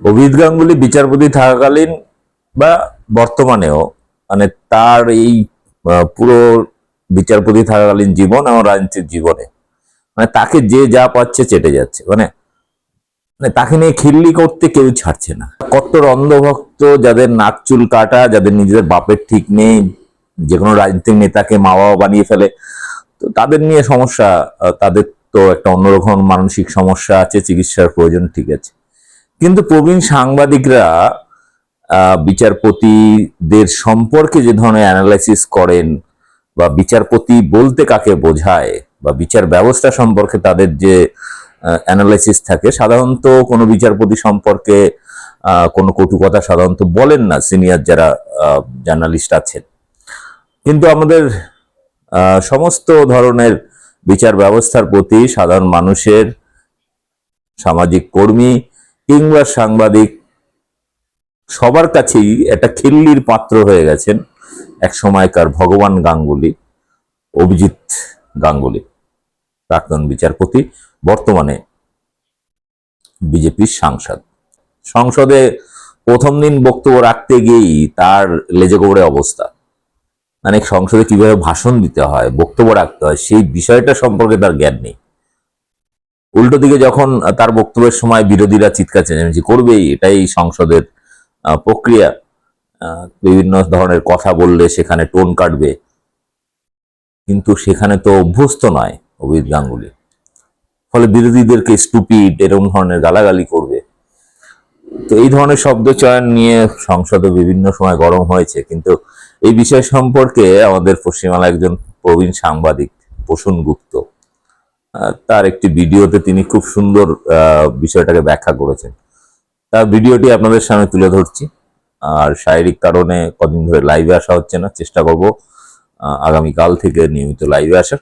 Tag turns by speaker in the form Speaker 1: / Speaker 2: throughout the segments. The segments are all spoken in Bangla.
Speaker 1: অভিজিৎ গাঙ্গুলি বিচারপতি থাকাকালীন বা বর্তমানেও মানে তার এই পুরো বিচারপতি থাকাকালীন জীবন এবং রাজনৈতিক জীবনে মানে তাকে যে যা পাচ্ছে চেটে যাচ্ছে মানে মানে তাকে নিয়ে খিল্লি করতে কেউ ছাড়ছে না। কট্টর অন্ধভক্ত যাদের নাক চুল কাটা, যাদের নিজেদের বাপের ঠিক নেই যে কোনো রাজনৈতিক নেতাকে মা বাবা বানিয়ে ফেলে, তো তাদের নিয়ে সমস্যা তাদের তো একটা অন্যরকম মানসিক সমস্যা আছে, চিকিৎসার প্রয়োজন ঠিক আছে। কিন্তু প্রবীণ সাংবাদিকরা বিচারপতিদের সম্পর্কে যে ধরনের অ্যানালাইসিস করেন বা বিচারপতি বলতে কাকে বোঝায় বা বিচার ব্যবস্থা সম্পর্কে তাদের যে অ্যানালাইসিস থাকে, সাধারণত কোনো বিচারপতি সম্পর্কে কোনো কটু কথা সাধারণত বলেন না সিনিয়র যারা জার্নালিস্ট আছেন। কিন্তু আমাদের সমস্ত ধরনের বিচার ব্যবস্থার প্রতি সাধারণ মানুষের সামাজিক কর্মী কিংবা সাংবাদিক সবার কাছেই একটা খিল্লির পাত্র হয়ে গেছেন এক সময়কার ভগবান গাঙ্গুলি, অভিজিৎ গাঙ্গুলি, প্রাক্তন বিচারপতি, বর্তমানে বিজেপির সাংসদ। সংসদে প্রথম দিন বক্তব্য রাখতে গিয়েই তার লেজে গোবরে অবস্থা। মানে সংসদে কীভাবে ভাষণ দিতে হয়, বক্তব্য রাখতে হয়, সেই বিষয়টা সম্পর্কে তার জ্ঞান নেই। উল্টো দিকে যখন তার বক্তব্যের সময় বিরোধীরা চিৎকার চেঁচামেচি করবেই, এটাই সংসদের প্রক্রিয়া। বিভিন্ন ধরনের কথা বললে সেখানে টোন কাটবে। কিন্তু সেখানে তো অভ্যস্ত নয় অভিজিৎ গাঙ্গুলি। ফলে বিরোধীদেরকে স্টুপিড এরকম ধরনের গালাগালি করবে। তো এই ধরনের শব্দ চয়ন নিয়ে সংসদে বিভিন্ন সময় গরম হয়েছে। কিন্তু এই বিষয় সম্পর্কে আমাদের পশ্চিমবাংলা একজন প্রবীণ সাংবাদিক, প্রসূন গুপ্ত। তার একটি ভিডিওতে তিনি খুব সুন্দর বিষয়টাকে ব্যাখ্যা করেছেন। তার ভিডিওটি আপনাদের সামনে তুলে ধরছি। আর শারীরিক কারণে কদিন ধরে লাইভে আসা হচ্ছে না, চেষ্টা করব আগামীকাল থেকে নিয়মিত লাইভে আসার।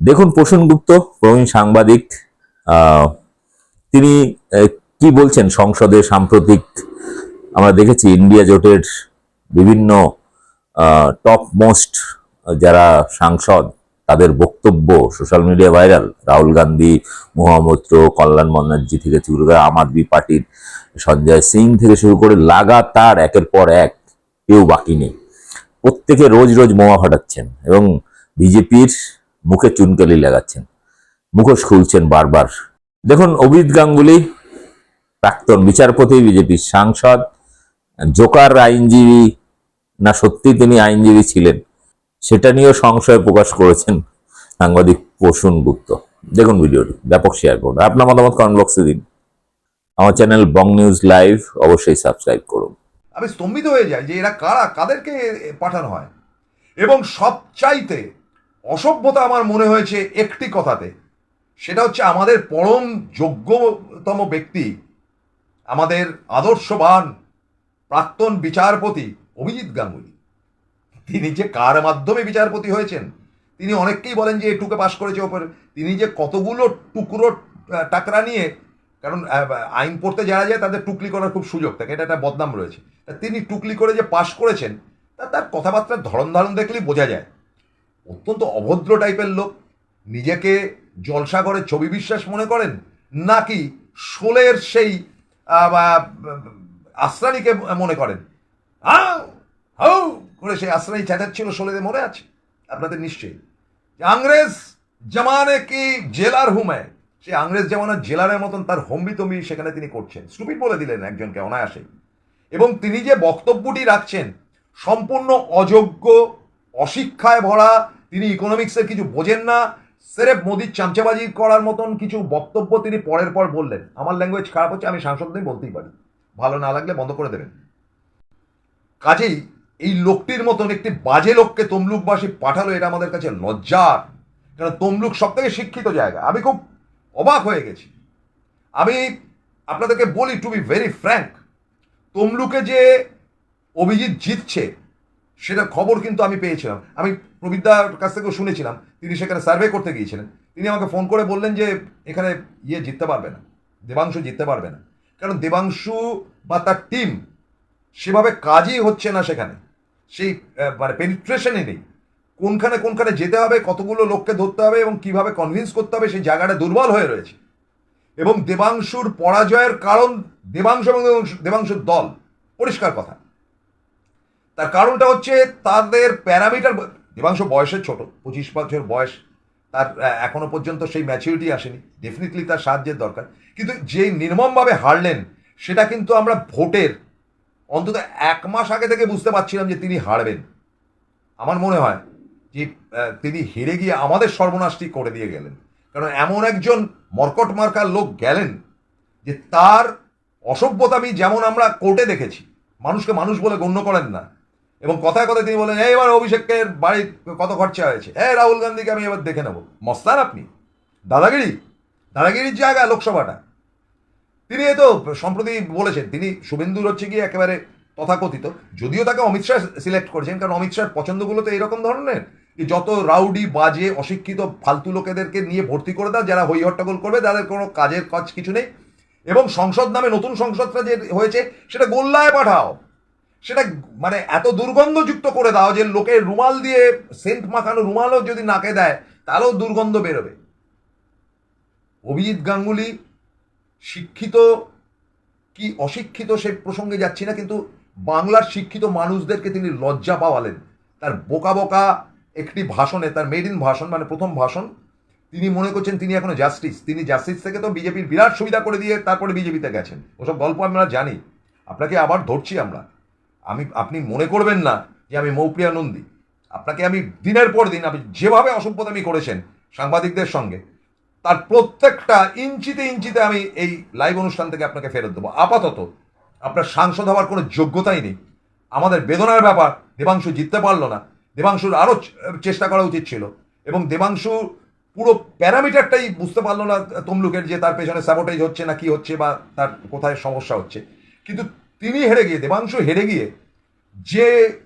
Speaker 1: দেখুন, প্রসূন গুপ্ত, প্রবীণ সাংবাদিক তিনি কি বলছেন সংসদে সাম্প্রতিক, আমরা দেখেছি ইন্ডিয়া জোটের বিভিন্ন টপ মোস্ট যারা সাংসদ তাদের বক্তব্য social media viral Rahul Gandhi মহামৈত্র Kalyan Banerjee থেকে শুরু করে আম আদমি পার্টির সঞ্জয় সিং থেকে শুরু করে লাগাতার একের পর এক, কেউ বাকি নেই। প্রত্যেকে রোজ রোজ বোমা ফাটাচ্ছেন এবং বিজেপির মুখে চুনকালি লাগাচ্ছেন। মুখোশ খুলছেন বারবার। দেখুন অভিজিৎ গাঙ্গুলি, প্রাক্তন বিচারপতি, বিজেপির সাংসদ, জোকার আইনজীবী, না সত্যি তিনি আইনজীবী ছিলেন সেটা নিয়েও সংশয় প্রকাশ করেছেন সাংবাদিক প্রসূন গুপ্ত। দেখুন ভিডিওটি, ব্যাপক শেয়ার করুন। আপনার মতামত কমেন্ট বক্সে দিন। আমার চ্যানেল বং নিউজ লাইভ অবশ্যই সাবস্ক্রাইব করুন।
Speaker 2: আমি স্তম্ভিত হয়ে যাই যে এরা কারা, কাদেরকে পাঠানো হয়? এবং সবচাইতে অসভ্যতা আমার মনে হয়েছে একটি কথাতে, সেটা হচ্ছে আমাদের পরম যোগ্যতম ব্যক্তি, আমাদের আদর্শবান, প্রাক্তন বিচারপতি অভিজিৎ গাঙ্গুলি। তিনি যে কার মাধ্যমে বিচারপতি হয়েছেন, তিনি অনেককেই বলেন যে টুকে পাশ করেছে ওপরে। তিনি যে কতগুলো টুকরো টাকরা নিয়ে, কারণ আইন পড়তে যারা যায় তাদের টুকলি করার খুব সুযোগ থাকে, এটা একটা বদনাম রয়েছে। তিনি টুকলি করে যে পাশ করেছেন, তা তার কথাবার্তার ধরন ধারণ দেখলেই বোঝা যায়। অত্যন্ত অভদ্র টাইপের লোক, নিজেকে জলসা করে ছবি বিশ্বাস মনে করেন, নাকি শোলের সেই আশ্রানীকে মনে করেন? হাউ! করে সেই আশ্রানী চেঁচাচ্ছিল শোলেতে মনে আছে। আপনাদের নিশ্চয়ই। আংরেজ জামানে কি জেলার হুমায় সেই আংরেজ জামানার জেলারের মতন তার হম্বি তম্বি সেখানে তিনি করছেন। স্টুপিড বলে দিলেন একজনকে অনায়াসেই এবং তিনি যে বক্তব্যটি রাখছেন, সম্পূর্ণ অযোগ্য, অশিক্ষায় ভরা, তিনি ইকোনমিক্সের কিছু বোঝেন না, সেরেফ মোদির চামচাবাজি করার মতন কিছু বক্তব্য তিনি পরের পর বললেন। আমার ল্যাঙ্গুয়েজ খারাপ হচ্ছে, আমি সাংসদ সাংসদদের বলতেই পারি। ভালো না লাগলে বন্ধ করে দেবেন। কাজেই এই লোকটির মতন একটি বাজে লোককে তমলুকবাসী পাঠালো, এটা আমাদের কাছে লজ্জার কারণ তমলুক সব থেকে শিক্ষিত জায়গা। আমি খুব অবাক হয়ে গেছি। আমি আপনাদেরকে বলি টু বি ভেরি ফ্র্যাঙ্ক তমলুকে যে অভিজিৎ জিতছে, সেটা খবর কিন্তু আমি পেয়েছিলাম। আমি প্রবিদ্যার কাছ থেকেও শুনেছিলাম, তিনি সেখানে সার্ভে করতে গিয়েছিলেন। তিনি আমাকে ফোন করে বললেন যে, এখানে ইয়ে জিততে পারবে না, দেবাংশু জিততে পারবে না। কারণ দেবাংশু বা তার টিম সেভাবে কাজই হচ্ছে না সেখানে। সেই মানে পেনিট্রেশনে নেই। কোনখানে কোনখানে যেতে হবে, কতগুলো লোককে ধরতে হবে এবং কীভাবে কনভিন্স করতে হবে, সেই জায়গাটা দুর্বল হয়ে রয়েছে। এবং দেবাংশুর পরাজয়ের কারণ দেবাংশ এবং দেবাংশু- দেবাংশুর দল, পরিষ্কার কথা। তার কারণটা হচ্ছে তাদের প্যারামিটার দেবাংশ বয়সের ছোট, পঁচিশ বছর বয়স। তার এখনও পর্যন্ত সেই ম্যাচিউরিটি আসেনি। ডেফিনেটলি তার সাহায্যের দরকার। কিন্তু যে নির্মমভাবে হারলেন, সেটা কিন্তু আমরা ভোটের অন্তত এক মাস আগে থেকে বুঝতে পারছিলাম যে তিনি হারবেন। আমার মনে হয় যে তিনি হেরে গিয়ে আমাদের সর্বনাশটি করে দিয়ে গেলেন। কারণ এমন একজন মর্কট মার্কার লোক গেলেন যে তার অসভ্যতামি যেমন আমরা কোর্টে দেখেছি, মানুষকে মানুষ বলে গণ্য করেন না। এবং কথায় কথায় তিনি বলেন "এই এবার অভিষেকের বাড়ির কত খরচা হয়েছে? হ্যাঁ রাহুল গান্ধীকে আমি এবার দেখে নেব। মস্তান আপনি? দাদাগিরি? দাদাগিরির জায়গা লোকসভাটা। তিনি এ তো সম্প্রতি বলেছেন, তিনি শুভেন্দুর হচ্ছে গিয়ে একেবারে তথাকথিত। যদিও তাকে অমিত শাহ সিলেক্ট করেছেন, কারণ অমিত শাহর পছন্দগুলো তো এরকম ধরনের যে যত রাউডি, বাজে, অশিক্ষিত, ফালতু লোকেদেরকে নিয়ে ভর্তি করে দাও, যারা হই হট্টগোল করবে, তাদের কোনো কাজের কাজ কিছু নেই। এবং সংসদ নামে নতুন সংসদটা যে হয়েছে, সেটা গোল্লায় পাঠাও। সেটা মানে এত দুর্গন্ধযুক্ত করে দাও যে লোকে রুমাল দিয়ে সেন্ট মাখানো রুমালও যদি নাকে দেয়, তাহলেও দুর্গন্ধ বেরোবে। অভিজিৎ গাঙ্গুলি শিক্ষিত কি অশিক্ষিত সে প্রসঙ্গে যাচ্ছি না, কিন্তু বাংলার শিক্ষিত মানুষদেরকে তিনি লজ্জা পাওয়ালেন। তার বোকা বোকা একটি ভাষণে, তার মেড ইন ভাষণ মানে প্রথম ভাষণ, তিনি মনে করছেন তিনি এখনও জাস্টিস তিনি জাস্টিস থেকে তো বিজেপির বিরাট সুবিধা করে দিয়ে তারপরে বিজেপিতে গেছেন। ওসব গল্প আমরা জানি, আপনাকে আবার ধরছি আমরা। আমি, আপনি মনে করবেন না যে আমি মৌপ্রিয়া নন্দী। আপনাকে আমি দিনের পর দিন, আপনি যেভাবে অসভ্যতামি করেছেন, সাংবাদিকদের সঙ্গে তার প্রত্যেকটা ইঞ্চিতে ইঞ্চিতে আমি এই লাইভ অনুষ্ঠান থেকে আপনাকে ফেরত দেবো। আপাতত আপনার সাংসদ হওয়ার কোনো যোগ্যতাই নেই। আমাদের বেদনার ব্যাপার, দেবাংশু জিততে পারল না। দেবাংশুর আরও চেষ্টা করা উচিত ছিল। এবং দেবাংশু পুরো প্যারামিটারটাই বুঝতে পারল না তমলুকের যে তার পেছনে স্যাবোটেজ হচ্ছে না কি হচ্ছে বা তার কোথায় সমস্যা হচ্ছে। কিন্তু তিনি হেরে গিয়ে, দেবাংশু হেরে গিয়ে যে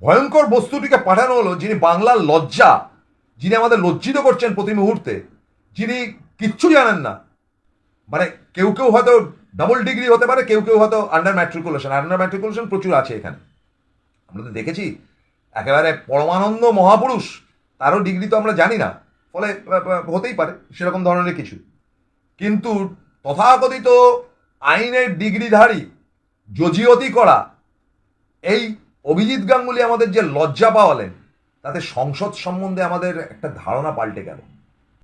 Speaker 2: ভয়ঙ্কর বস্তুটিকে পাঠানো হলো, যিনি বাংলার লজ্জা, যিনি আমাদের লজ্জিত করছেন প্রতি মুহূর্তে যিনি কিচ্ছু জানেন না মানে কেউ কেউ হয়তো ডাবল ডিগ্রি হতে পারে, কেউ কেউ হয়তো আন্ডার ম্যাট্রিকুলেশন আন্ডার ম্যাট্রিকুলেশন প্রচুর আছে এখানে। আমরা তো দেখেছি, একেবারে পরমানন্দ মহাপুরুষ, তারও ডিগ্রি তো আমরা জানি না, ফলে হতেই পারে, সেরকম ধরনের কিছু। কিন্তু তথাকথিত আইনের ডিগ্রিধারী জজিয়তি করা, এই অভিজিৎ গাঙ্গুলি আমাদের যে লজ্জা পাওয়ালেন, তাতে সংসদ সম্বন্ধে আমাদের একটা ধারণা পাল্টে গেল।